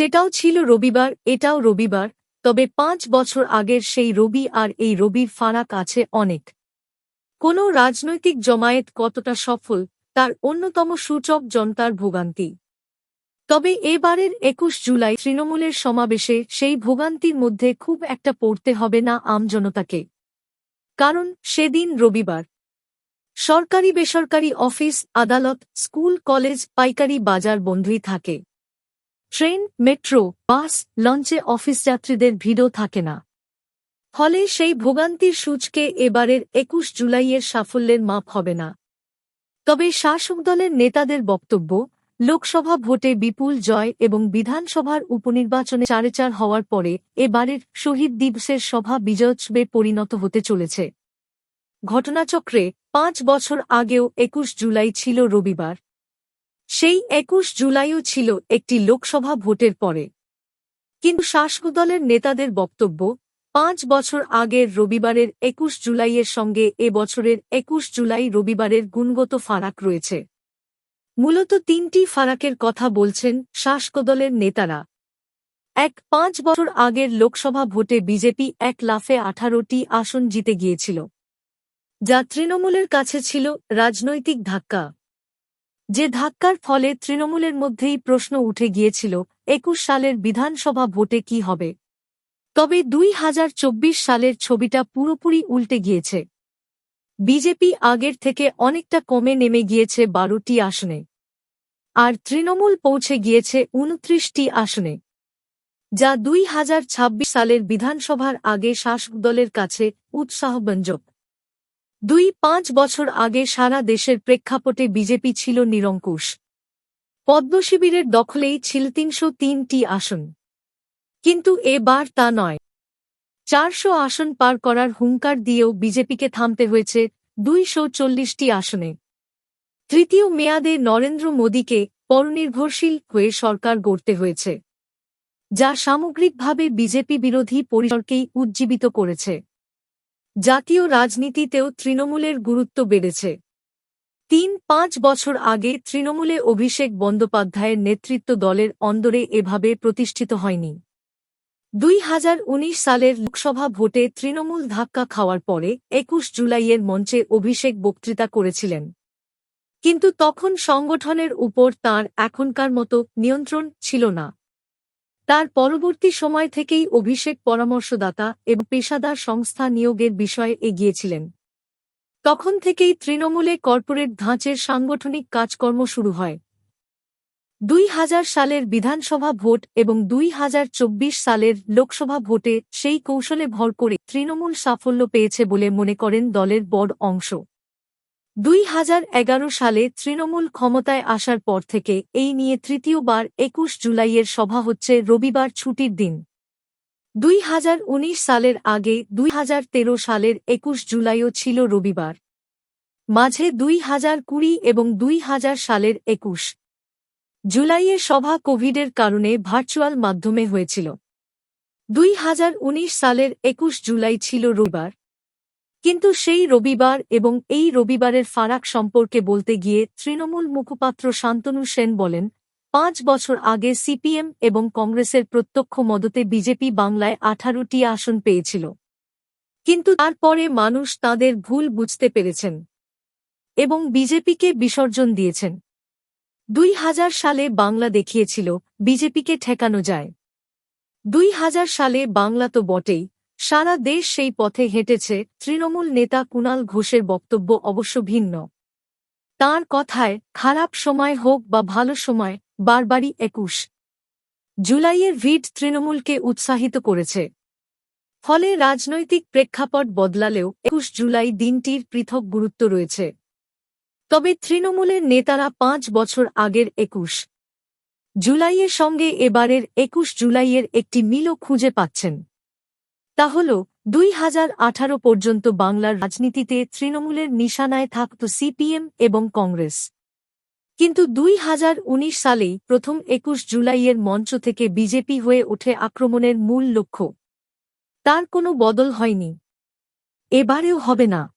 সেটাও ছিল রবিবার, এটাও রবিবার, তবে পাঁচ বছর আগের সেই রবি আর এই রবির ফারাক আছে অনেক। কোনো রাজনৈতিক জমায়েত কতটা সফল, তার অন্যতম সূচক জনতার ভোগান্তি। তবে এবারের একুশ জুলাই তৃণমূলের সমাবেশে সেই ভোগান্তির মধ্যে খুব একটা পড়তে হবে না আমজনতাকে কারণ সেদিন রবিবার। সরকারি বেসরকারি অফিস, আদালত, স্কুল, কলেজ, পাইকারি বাজার বন্ধই থাকে। ট্রেন, মেট্রো, বাস, লঞ্চে অফিস যাত্রীদের ভিড়ও থাকে না। ফলে সেই ভোগান্তির সূচকে এবারের একুশ জুলাইয়ের সাফল্যের মাপ হবে না। তবে শাসক দলের নেতাদের বক্তব্য, লোকসভা ভোটে বিপুল জয় এবং বিধানসভার উপনির্বাচনে চারে চার হওয়ার পরে এবারের শহীদ দিবসের সভা বিজয়োৎসবে পরিণত হতে চলেছে। ঘটনাচক্রে পাঁচ বছর আগেও একুশ জুলাই ছিল রবিবার। সেই একুশ জুলাইও ছিল একটি লোকসভা ভোটের পরে। কিন্তু শাসক দলের নেতাদের বক্তব্য, পাঁচ বছর আগের রবিবারের একুশ জুলাইয়ের সঙ্গে এ বছরের একুশ জুলাই রবিবারের গুণগত ফারাক রয়েছে। মূলত তিনটি ফারাকের কথা বলছেন শাসক দলের নেতারা। এক, পাঁচ বছর আগের লোকসভা ভোটে বিজেপি এক লাফে আঠারোটি আসন জিতে গিয়েছিল। যা তৃণমূলের কাছে ছিল রাজনৈতিক ধাক্কা। যে ধাক্কার ফলে তৃণমূলের মধ্যেই প্রশ্ন উঠে গিয়েছিল, একুশ সালের বিধানসভা ভোটে কি হবে? তবে দুই হাজার চব্বিশ সালের ছবিটা পুরোপুরি উল্টে গিয়েছে। বিজেপি আগের থেকে অনেকটা কমে নেমে গিয়েছে বারোটি আসনে। আর তৃণমূল পৌঁছে গিয়েছে উনত্রিশটি আসনে। যা দুই হাজার ছাব্বিশ সালের বিধানসভার আগে শাসক দলের কাছে উৎসাহব্যঞ্জক। দুই পাঁচ বছর আগে সারা দেশের প্রেক্ষাপটে বিজেপি ছিল নিরঙ্কুশ। পদ্মশিবিরের দখলেই ছিল তিনশো তিনটি আসন। কিন্তু এবার তা নয়। চারশো আসন পার করার হুঙ্কার দিয়েও বিজেপিকে থামতে হয়েছে দুইশো চল্লিশটি আসনে। তৃতীয় মেয়াদে নরেন্দ্র মোদীকে পরনির্ভরশীল হয়ে সরকার গড়তে হয়েছে, যা সামগ্রিকভাবে বিজেপি বিরোধী পরিসরকেই উজ্জীবিত করেছে। জাতীয় রাজনীতিতেও তৃণমূলের গুরুত্ব বেড়েছে। তিন, পাঁচ বছর আগে তৃণমূলে অভিষেক বন্দ্যোপাধ্যায়ের নেতৃত্ব দলের অন্দরে এভাবে প্রতিষ্ঠিত হয়নি। দুই হাজার উনিশ সালের লোকসভা ভোটে তৃণমূল ধাক্কা খাওয়ার পরে একুশ জুলাইয়ের মঞ্চে অভিষেক বক্তৃতা করেছিলেন। কিন্তু তখন সংগঠনের উপর তার এখনকার মতো নিয়ন্ত্রণ ছিল না। তার পরবর্তী সময় থেকেই অভিষেক পরামর্শদাতা এবং পেশাদার সংস্থা নিয়োগের বিষয়ে এগিয়েছিলেন। তখন থেকেই তৃণমূলে কর্পোরেট ধাঁচের সাংগঠনিক কাজকর্ম শুরু হয়। দুই হাজার সালের বিধানসভা ভোট এবং দুই হাজার চব্বিশ সালের লোকসভা ভোটে সেই কৌশলে ভর করে তৃণমূল সাফল্য পেয়েছে বলে মনে করেন দলের বড় অংশ। দুই হাজার এগারো সালে তৃণমূল ক্ষমতায় আসার পর থেকে এই নিয়ে তৃতীয়বার একুশ জুলাইয়ের সভা হচ্ছে রবিবার ছুটির দিন। দুই হাজার উনিশ সালের আগে দুই হাজার তেরো সালের একুশ জুলাইও ছিল রবিবার। মাঝে দুই হাজার কুড়ি এবং দুই হাজার সালের একুশ। জুলাইয়ের সভা কোভিডের কারণে ভার্চুয়াল মাধ্যমে হয়েছিল। দুই হাজার উনিশ সালের একুশ জুলাই ছিল রবিবার। কিন্তু সেই রবিবার এবং এই রবিবারের ফারাক সম্পর্কে বলতে গিয়ে তৃণমূল মুখপাত্র শান্তনু সেন বলেন, পাঁচ বছর আগে সিপিএম এবং কংগ্রেসের প্রত্যক্ষ মদতে বিজেপি বাংলায় আঠারোটি আসন পেয়েছিল। কিন্তু তারপরে মানুষ তাদের ভুল বুঝতে পেরেছেন এবং বিজেপিকে বিসর্জন দিয়েছেন। দুই হাজার সালে বাংলা দেখিয়েছিল, বিজেপিকে ঠেকানো যায়। দুই হাজার সালে বাংলা তো বটেই সারা দেশ সেই পথে হেঁটেছে, তৃণমূল নেতা কুণাল ঘোষের বক্তব্য অবশ্য ভিন্ন। তাঁর কথায়, খারাপ সময় হোক বা ভালো সময়, বারবারই একুশ। জুলাইয়ের ভিড তৃণমূলকে উৎসাহিত করেছে। ফলে রাজনৈতিক প্রেক্ষাপট বদলালেও একুশ জুলাই দিনটির পৃথক গুরুত্ব রয়েছে। তবে তৃণমূলের নেতারা পাঁচ বছর আগের একুশ। জুলাইয়ের সঙ্গে এবারের একুশ জুলাইয়ের একটি মিলও খুঁজে পাচ্ছেন। তা হল, দুই হাজার আঠারো পর্যন্ত বাংলার রাজনীতিতে তৃণমূলের নিশানায় থাকত সিপিএম এবং কংগ্রেস। কিন্তু দুই হাজার উনিশ সালেই প্রথম একুশ জুলাইয়ের মঞ্চ থেকে বিজেপি হয়ে ওঠে আক্রমণের মূল লক্ষ্য। তার কোনো বদল হয়নি। এবারেও হবে না।